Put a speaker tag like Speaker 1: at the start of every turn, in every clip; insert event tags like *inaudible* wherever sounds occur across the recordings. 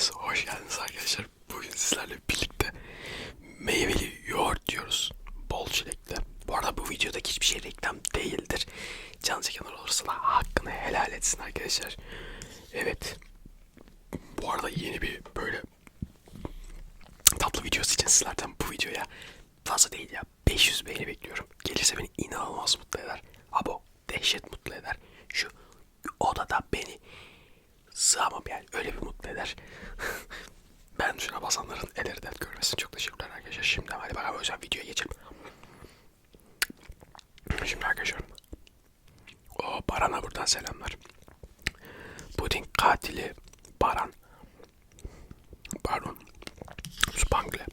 Speaker 1: Hepiniz hoş geldiniz arkadaşlar. Bugün sizlerle birlikte meyveli yoğurt diyoruz. Bol çilekli. Bu arada bu videodaki hiçbir şey reklam değildir. Can çeken olursa da hakkını helal etsin arkadaşlar. Evet. Bu arada yeni bir böyle tatlı videosu için sizlerden bu videoya fazla değil ya 500 beğeni bekliyorum. Gelirse beni inanılmaz mutlu eder. Abo dehşet mutlu eder. Şu odada beni sığamam yani öyle bir mutlu eder. *laughs* ben şuna basanların elleri dert görmesin. Çok teşekkürler arkadaşlar. Şimdi hadi bakalım özel videoya geçelim. Şimdi arkadaşlar. O Baran'a buradan selamlar. Puding katili Baran. Pardon. Spangle.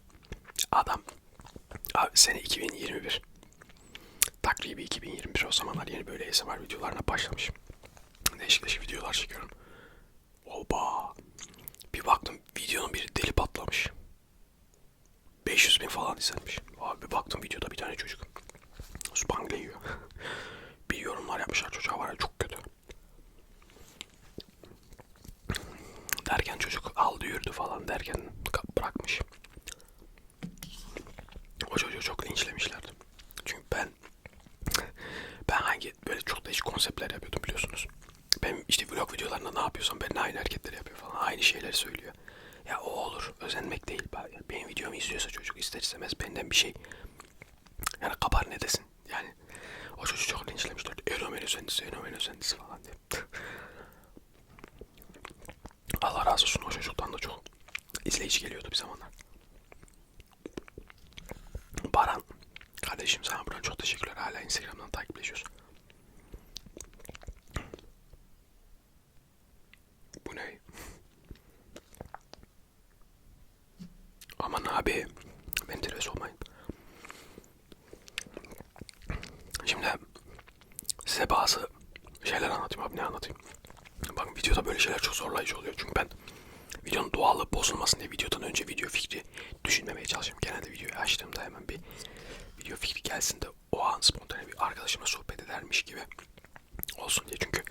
Speaker 1: Adam. Abi sene 2021. Takribi 2021 o zamanlar yeni böyle ASMR videolarına başlamışım. Değişik değişik videolar çekiyorum. Oba. Bir baktım videonun biri deli patlamış. 500 bin falan izlenmiş. Abi baktım videoda bir tane çocuk. Spangle yiyor. *laughs* bir yorumlar yapmışlar çocuğa var ya çok kötü. Derken çocuk aldı yürüdü falan derken bırakmış. O çocuğu çok linçlemişlerdi. Çünkü ben *laughs* ben hangi böyle çok değişik konseptler yapıyordum biliyorsunuz. Ben işte vlog videolarında ne yapıyorsam ben aynı hareketleri yapıyor falan. Aynı şeyleri söylüyor. Ya o olur. Özenmek değil. Benim videomu izliyorsa çocuk ister istemez benden bir şey yani kabar ne desin. Yani o çocuğu çok linçlemişler. Eromen özendisi, Eromen özendisi falan diye. Allah razı olsun o çocuktan da çok izleyici geliyordu bir zamanlar. Baran kardeşim sana buradan çok teşekkürler. Hala Instagram'dan takipleşiyorsun. Bu ne? Aman abi. Menteres olmayın. Şimdi size bazı şeyler anlatayım abi ne anlatayım. Bakın videoda böyle şeyler çok zorlayıcı oluyor. Çünkü ben videonun doğallığı bozulmasın diye videodan önce video fikri düşünmemeye çalışıyorum. Genelde videoyu açtığımda hemen bir video fikri gelsin de o an spontane bir arkadaşımla sohbet edermiş gibi olsun diye. Çünkü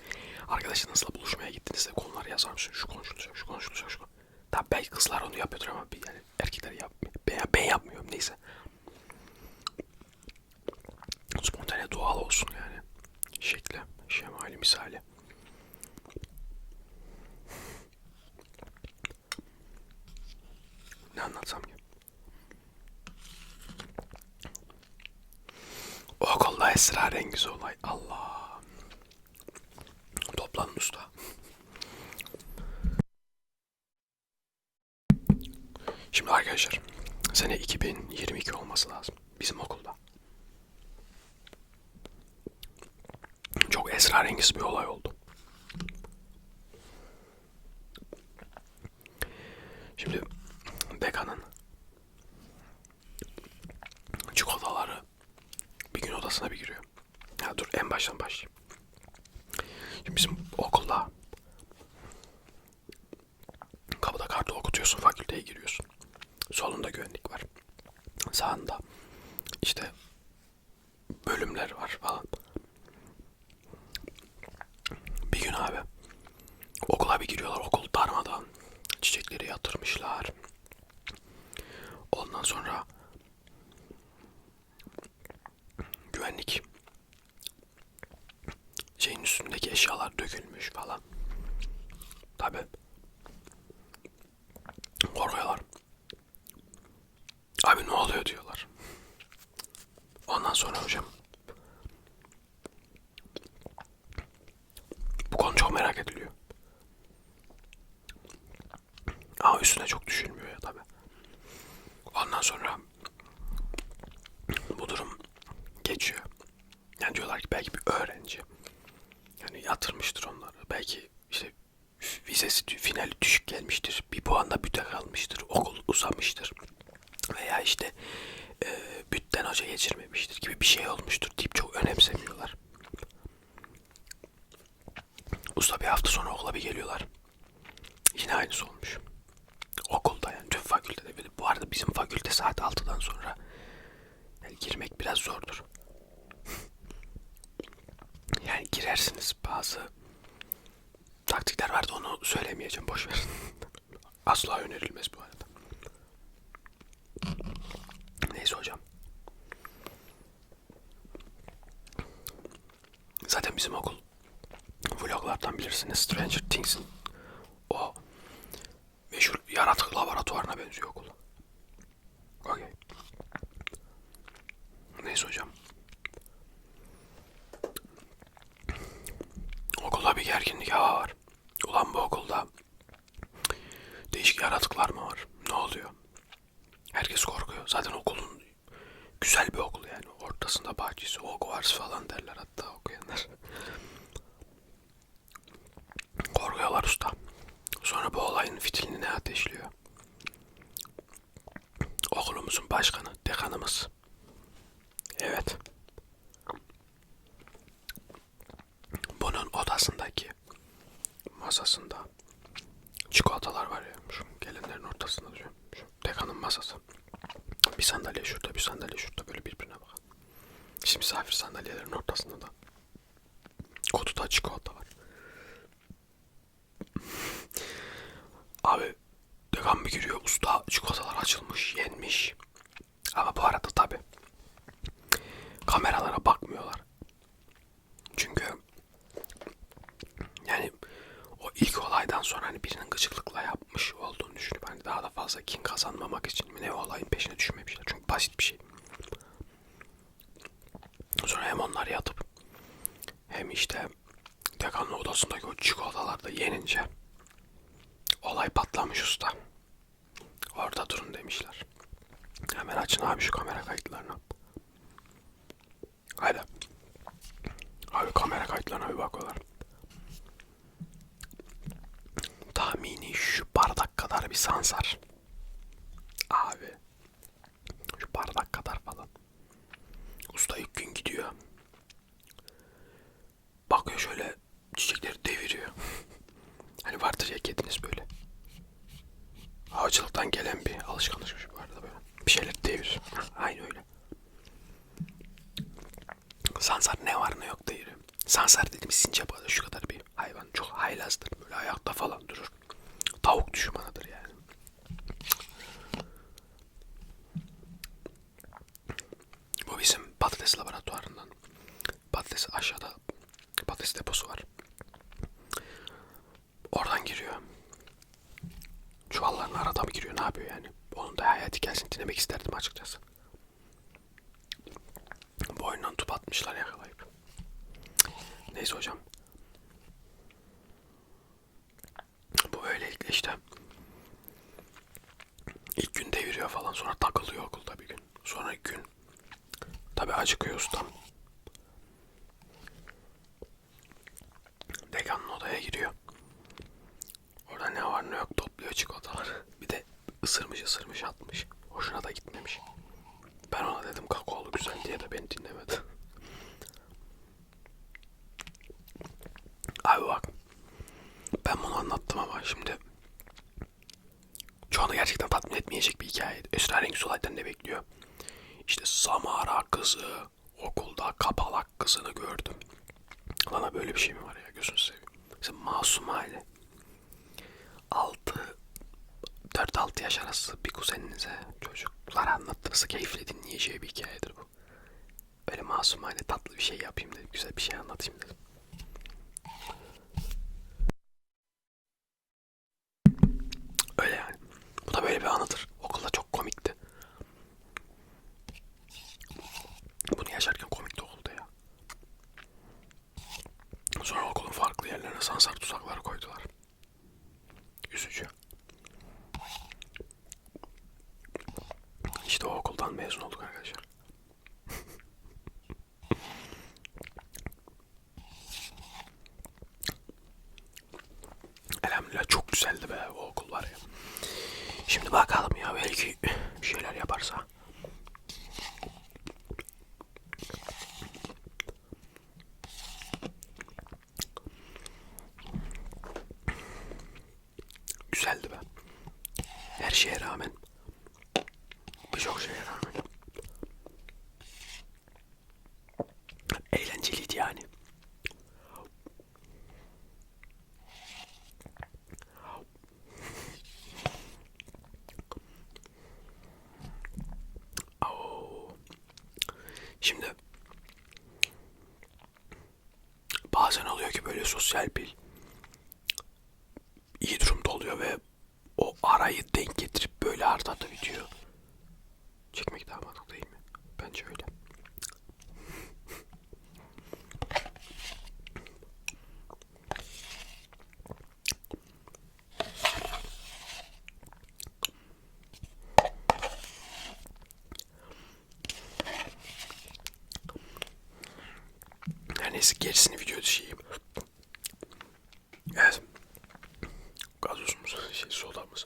Speaker 1: arkadaşınızla buluşmaya gittiğinizde konular yazar mısın? Şu konuşulacak, şu konuşulacak, şu Tabi belki kızlar onu yapıyordur ama bir yani erkekler yapmıyor. Ben, ben yapmıyorum neyse. Spontane doğal olsun yani. Şekli, şemali, misali. Ne anlatsam ki? Okulda esrarengiz olay. Allah. Toplanın usta. Şimdi arkadaşlar sene 2022 olması lazım bizim okulda. Çok esrarengiz bir olay oldu. Şimdi dekanın çikolataları bir gün odasına bir giriyor. Ya dur en baştan başlayayım. Şimdi bizim okulda kapıda kartı okutuyorsun fakülteye giriyorsun. Solunda güvenlik var. Sağında işte bölümler var falan. Bir gün abi okula bir giriyorlar. Okul darmadan. Çiçekleri yatırmışlar. Ondan sonra güvenlik şeyin üstündeki eşyalar dökülmüş falan. Tabi korkuyorlar. Abi ne oluyor diyorlar. Ondan sonra hocam bu konu çok merak ediliyor. Ama üstüne çok düşünülmüyor ya tabi. Ondan sonra bu durum geçiyor. Yani diyorlar ki belki bir öğrenci yatırmıştır onları. Belki işte vizesi finali düşük gelmiştir. Bir puanda büte kalmıştır. Okul uzamıştır. Veya işte e, bütten hoca geçirmemiştir gibi bir şey olmuştur deyip çok önemsemiyorlar. Usta bir hafta sonra okula bir geliyorlar. Yine aynısı olmuş. Okulda yani tüm fakültede. Bu arada bizim fakülte saat 6'dan sonra yani girmek biraz zordur. yani girersiniz bazı taktikler vardı onu söylemeyeceğim boş ver. Az *laughs* Asla önerilmez bu arada. Neyse hocam. Zaten bizim okul vloglardan bilirsiniz Stranger Things'in o meşhur yaratık laboratuvarına benziyor okul. Okey. Neyse hocam. Okulda bir gerginlik var. Ulan bu okulda değişik yaratıklar mı var? Ne oluyor? Herkes korkuyor. Zaten okulun güzel bir okul yani. Ortasında bahçesi, Hogwarts falan derler hatta okuyanlar. Korkuyorlar usta. Sonra bu olayın fitilini ateşliyor? Okulumuzun başkanı, dekanımız. Evet. Bunun odasındaki masasında çikolatalar var ya şu gelenlerin ortasında duruyor. Şu dekanın masası. Bir sandalye şurada bir sandalye şurada böyle birbirine bakın. Şimdi misafir sandalyelerin ortasında da kutuda çikolata var. *laughs* Abi dekan bir giriyor usta çikolatalar açılmış yenmiş. Ama bu arada tabi kameralara bakmıyorlar. Çünkü yani o ilk olaydan sonra hani birinin gıcıklıkla yapmış olduğunu düşünüp hani daha da fazla kin kazanmamak için mi ne olayın peşine düşmemişler. Çünkü basit bir şey. Sonra hem onlar yatıp hem işte dekanın odasındaki o çikolatalar da yenince olay patlamış usta. Orada durun demişler. Hemen açın abi şu kamera kayıtlarını. Haydi. Abi kamera kayıtlarına bir bakıyorlar. Tahmini şu bardak kadar bir sansar. Abi. Şu bardak kadar falan. Usta ilk gün gidiyor. Bakıyor şöyle çiçekleri deviriyor. hani vardır ya kediniz böyle. Havacılıktan gelen bir alışkanlıkmış bu arada böyle. Bir şeyler devir. Aynı öyle. Sansar ne var ne yok değil. Sansar dediğimiz sincap kadar şu kadar bir hayvan. Çok haylazdır. Böyle ayakta falan durur. Tavuk düşmanıdır yani. Bu bizim patates laboratuvarından. Patates aşağıda patates deposu var. Oradan giriyor. Çuvalların arada mı giriyor ne yapıyor yani? Onun da hayatı gelsin dinlemek isterdim açıkçası. Boynundan tup atmışlar yakalayıp. Neyse hocam. Bu böylelikle işte. İlk gün deviriyor falan sonra takılıyor okulda bir gün. Sonra gün. Tabi acıkıyor ustam. Dekanın odaya giriyor. Orada ne var ne yok topluyor çikolataları. *laughs* Bir de ısırmış ısırmış atmış. Hoşuna da gitmemiş. Ben ona dedim kakaolu güzel diye de beni dinlemedi. Abi bak. Ben bunu anlattım ama şimdi çoğunu gerçekten tatmin etmeyecek bir hikaye. Esrarengiz olaydan ne bekliyor? İşte Samara kızı okulda kapalak kızını gördüm. Lan böyle bir şey mi var ya gözünü seveyim. Sen masum hali. 6 4-6 yaş arası bir kuzeninize çocuklara anlattığınızı keyifle dinleyeceği bir hikayedir bu. Böyle masum hali tatlı bir şey yapayım dedim. Güzel bir şey anlatayım dedim. Öyle yani. Bu da böyle bir anıdır. Okulda çok komikti. Bunu yaşarken komikti okulda ya. Sonra okulun farklı yerlerine sansar tuzakları koydular. Üzücü. Okuldan mezun olduk arkadaşlar. Elhamdülillah çok güzeldi be o okul var ya. Şimdi bakalım ya belki bir şeyler yaparsa. Güzeldi be. Her şeye rağmen. Birçok şeye rağmen. Eğlenceliydi yani. Sosyal bil iyi durumda oluyor ve o arayı denk getirip böyle arda video çekmek daha mantıklı değil mi? Bence öyle. Her neyse gerisini video düşeyim. Evet. Gazozumuz, şey sodamız.